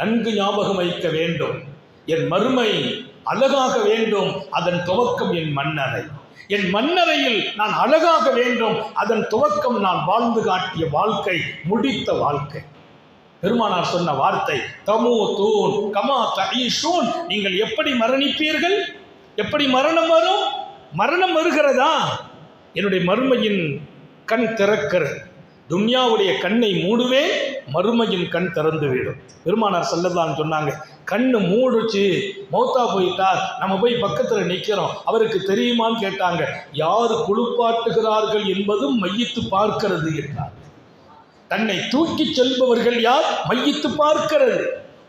நன்கு ஞாபகம் வைக்க வேண்டும். என் மறுமை அழகாக வேண்டும். அதன் துவக்கம் என் மன்னரை. என் மன்னரையில் நான் அழகாக வேண்டும். அதன் துவக்கம் நான் வாழ்ந்து காட்டிய வாழ்க்கை முடித்த வாழ்க்கை. பெருமானார் சொன்ன வார்த்தை தமோ தூன் கமா தஈஷூன் நீங்கள் எப்படி மரணிப்பீர்கள்? எப்படி மரணம் வரும்? மரணம் வருகிறதா? என்னுடைய மறுமையின் கண் திறக்கிறது. துன்யாவுடைய கண்ணை மூடுவே மறுமையின் கண் திறந்து விடும். பெருமானார் செல்லதான் சொன்னாங்க கண்ணு மூடுச்சு மௌத்தா போயிட்டா நம்ம போய் பக்கத்தில் நிற்கிறோம் அவருக்கு தெரியுமான்னு கேட்டாங்க. யார் குளிப்பாட்டுகிறார்கள் என்பதும் மையித்து பார்க்கிறது என்றார். தன்னை தூக்கி செல்பவர்கள் யார்? மையித்து பார்க்கிறது.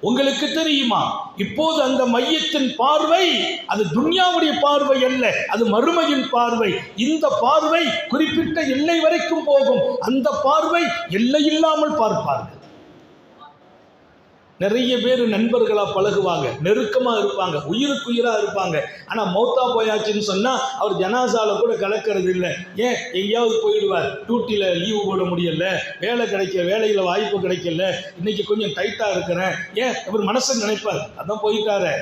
உங்களுக்கு தெரியுமா? இப்போது அந்த மையத்தின் பார்வை அது துன்யாவுடைய பார்வை அல்ல அது மறுமையின் பார்வை. இந்த பார்வை குறிப்பிட்ட எல்லை வரைக்கும் போகும். அந்த பார்வை எல்லை இல்லாமல் பார்ப்பார்கள். நிறைய பேர் நண்பர்களாக பழகுவாங்க நெருக்கமாக இருப்பாங்க உயிருக்கு உயிராக இருப்பாங்க. ஆனால் மௌத்தா போயாச்சுன்னு சொன்னால் அவர் ஜனாசால கூட கலக்கிறது இல்லை. ஏன்? எங்கேயாவது போயிடுவார். டியூட்டியில் லீவு போட முடியல. வேலை கிடைக்க வேலையில் வாய்ப்பு கிடைக்கல. இன்னைக்கு கொஞ்சம் டைட்டாக இருக்கிறேன். ஏன்? இவர் மனசு நினைப்பார். அதான் போயிட்டாரே.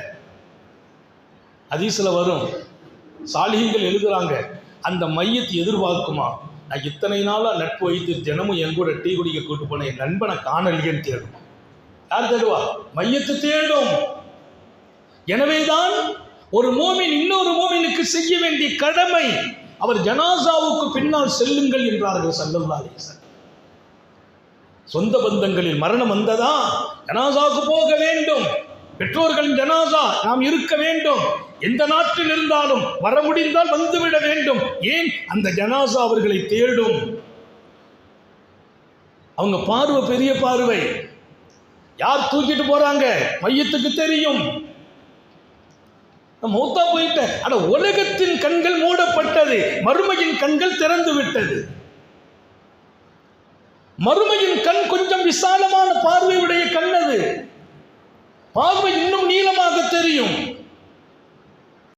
அதீசில் வரும். சாலிகங்கள் எழுதுறாங்க அந்த மையத்தை எதிர்பார்க்குமா? நான் இத்தனை நாளாக நட்பு வைத்து தினமும் என் கூட டீ குடிக்க கூட்டு போன என் நண்பனை காணலியன்னு தேடுமா? யார் தேடுவா? மையத்தை தேடும். எனவேதான் ஒரு மோமின் இன்னொரு மோமினுக்கு செய்ய வேண்டிய கடமை. அவர் ஜனாசாவுக்கு பின்னால் செல்லுங்கள் என்றார்கள் சல்லல்லா சொந்த பந்தங்களில் மரணம் வந்ததா? ஜனாசாவுக்கு போக வேண்டும். பெற்றோர்களின் ஜனாசா நாம் இருக்க வேண்டும். எந்த நாட்டில் இருந்தாலும் வர முடிந்தால் வந்துவிட வேண்டும். ஏன்? அந்த ஜனாசா அவர்களை தேடும். அவங்க பார்வை பெரிய பார்வை. யார் தூக்கிட்டு போறாங்க? மையத்துக்கு தெரியும். மூத்தா போயிட்ட. அட உலகத்தின் கண்கள் மூடப்பட்டது. மறுமையின் கண்கள் திறந்து விட்டது. மறுமையின் கண் கொஞ்சம் விசாலமான பார்வையுடைய கண் அது பார்வை இன்னும் நீளமாக தெரியும்.